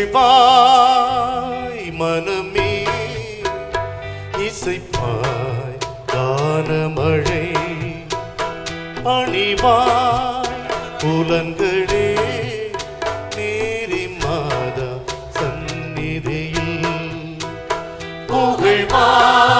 மகிழ்வாய் மனமே இசைப்பாய் தானமழை அணிவாய் புலங்களே நேரி மாதா சந்நிதியில் புகழ்வாய்.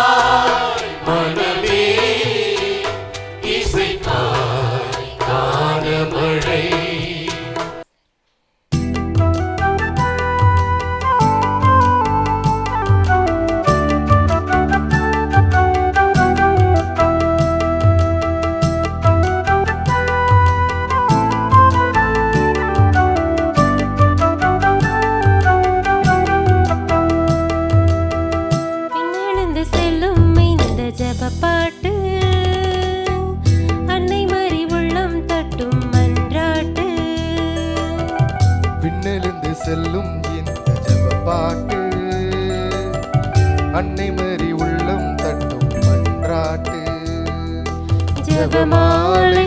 சொல்லும் இந்த ஜப பாட்டு. அன்னை மறி உள்ளம் தட்டும் மன்றாட்டு பின்னெழுந்து செல்லும் இந்த ஜப பாட்டு. அன்னை மறி உள்ளம் தட்டும் மன்றாட்டு ஜபமாலை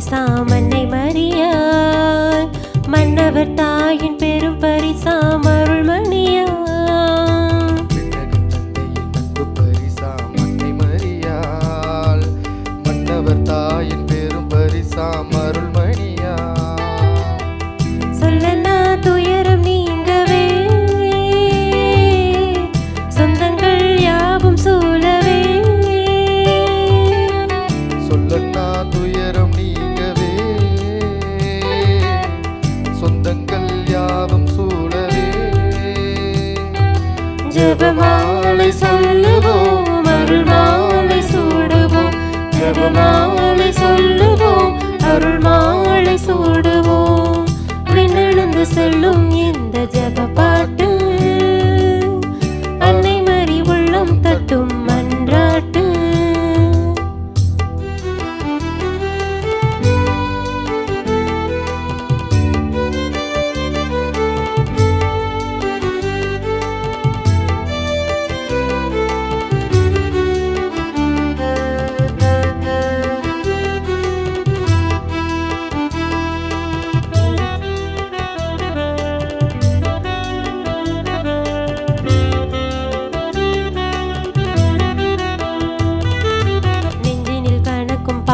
பரிசாம் அன்னை மரியாய் மன்னவர் தாயின் பெரும் பரிசாம் அருள்மணியா மரியாள் மன்னவர் தாயின் பெரும் பரிசாம் ஜபமாலை சொல்லுவோம் அருள்மாலை சூடுவோம் ஜபமாலை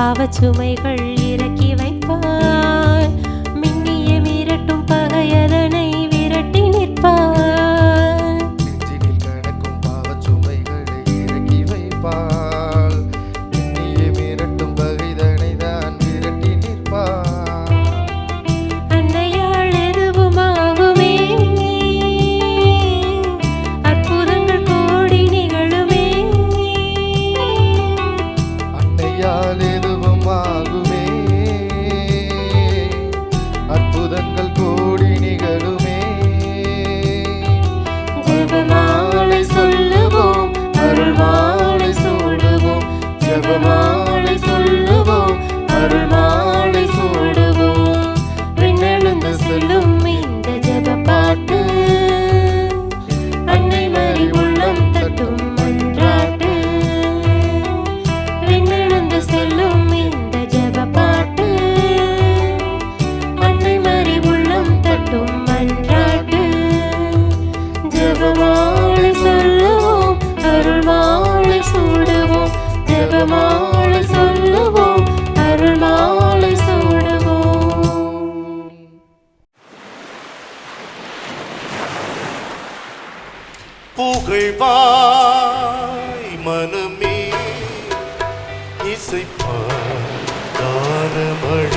பாவச்சுமைகள் புகழ்வாய் மனமே இசைப்பாய் தாரமழ.